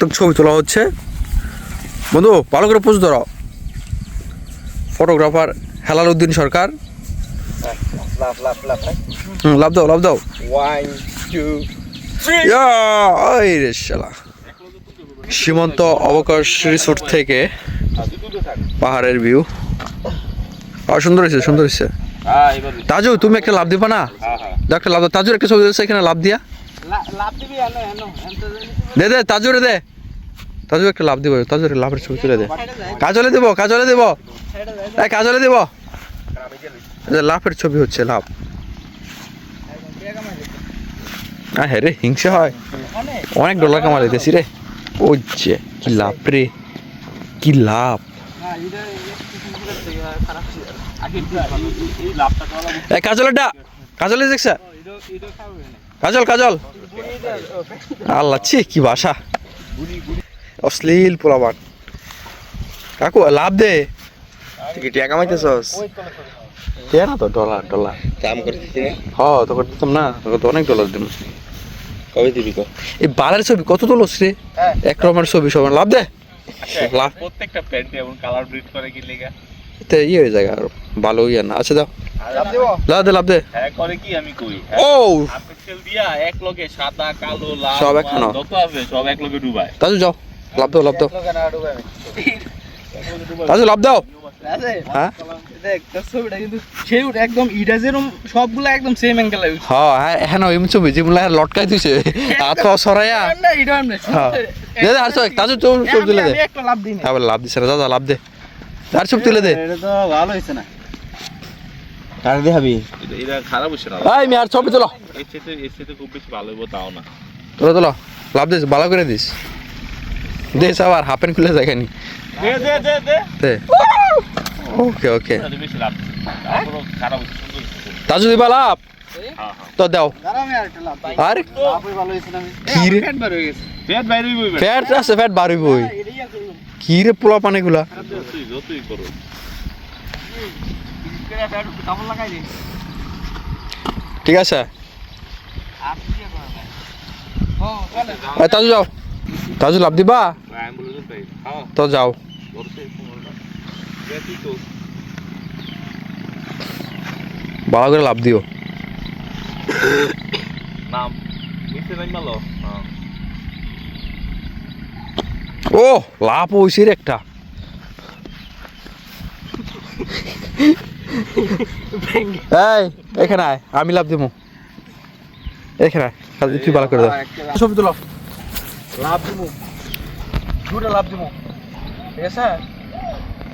ছবি তোলা হচ্ছে। বন্ধু ভালো করে পোজ ধরো। ফটোগ্রাফার হেলাল উদ্দিন সরকার লাভ দাও লাভ দাও। সীমন্ত অবকাশ রিসোর্ট থেকে পাহাড়ের ভিউ। আর সুন্দর হয়েছে সুন্দর হয়েছে। হ্যাঁ তাজু তুমি একটা লাভ দিবা না? হ্যাঁ হ্যাঁ। একটা লাভ দাও। তাজুর একটা ছবি এখানে লাভ দিয়া। দে দে তাজুরে দে। তাজু একটা লাভ দিব তাজুরে লাভের ছবি তুলে দে। কাজলে দেব কাজলে দেব। এই কাজলে দেব। লাভের ছবি হচ্ছে লাভ। হ্যাঁ রে হিংসা হয়। অনেক ডলার কামা দিতেছি রে। ওই যে কি লাভ রে। কি লাভ। কাজলেরটা কাজলে দেখছে? কাজল কাজল। আল্লাহ ছি কি ভাষা অশ্লীল পোলাবান কাকু লাভ দে। তুই টাকা তো ডলার ডলার। কাম করতেছি হ তোকে দিতাম না। তোকে তো অনেক ডলার দিম। কবে দিবি কো? এই বালের ছবি কত তোলস রে? এক রকমের ছবি সব লাভ দে। লাভ। প্রত্যেকটা প্যান্টে এমন কালার ব্রিড করে কি লেগা ইয়ে হয়ে যায় আর। ভালো ইয়ে না। আচ্ছা দাও। লাভ দে লাভ দে। হ্যাঁ করে কি আমি কই ও! আর্টিফিশিয়াল দিয়া এক লগে সাদা কালো লাল সব মাল যত আছে সব এক লগে ডুবায় তাজু যাও। লাভ দাও লাভ দাও। তাজু লাভ দাও। হ্যাঁ? একদম ইটা যেরকম সবগুলা একদম সেম অ্যাঙ্গেল হ্যাঁ হ্যাঁ হ্যাঁ না এমন ছবি যেগুলো লটকাই দিছে। হাত পা সরাইয়া। দে দে আর ছবি তাজু ছবি ছবি তুলে দে। একটা লাভ আবার লাভ দিছে না দাদা লাভ দে। আর ছবি তুলে দে। এটা তো ভালো হয়েছে না। কার দেখাবি এটা এটা খারাপ হচ্ছে না। এই মি আর ছবি তোলো। এর চেয়ে এর চেয়ে খুব বেশি ভালো হইব তাও না। তোলো তোলো। লাভ দিস ভালো করে দিস। দিস আবার হাফ প্যান্ট খুলে যায় খানি দে দে দে দে। দে। ওকে ওকে। তাজু দিবা লাভ হ্যাঁ হ্যাঁ। তো দাও। আরে লাভই ভালো হয়েছে না আমি কি রে? ফ্যাট বার হয়ে গেছে। পেট বাইরে হইব ফ্যাট আছে ফ্যাট বাড়ি বই এটাই আছে। কি রে পোলা পানিগুলা? ঠিক আছে। তাজু যাও। তাজু লাভ দিবা? তো যাও। ভালো করে লাভ দিও। ও, লাভ হয়েছে একটা। এই এখানে আয় আমি লাভ দিব এখানে আয় খালি তুই ভালো করে দাও ছবি তুলো লাভ দিমু। দুটো লাভ দিমু। ঠিক আছে?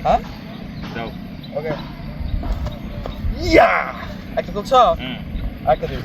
হ্যাঁ? যাও। ওকে। ইয়া! একটা তুলছ? হুম। একটা দিবি।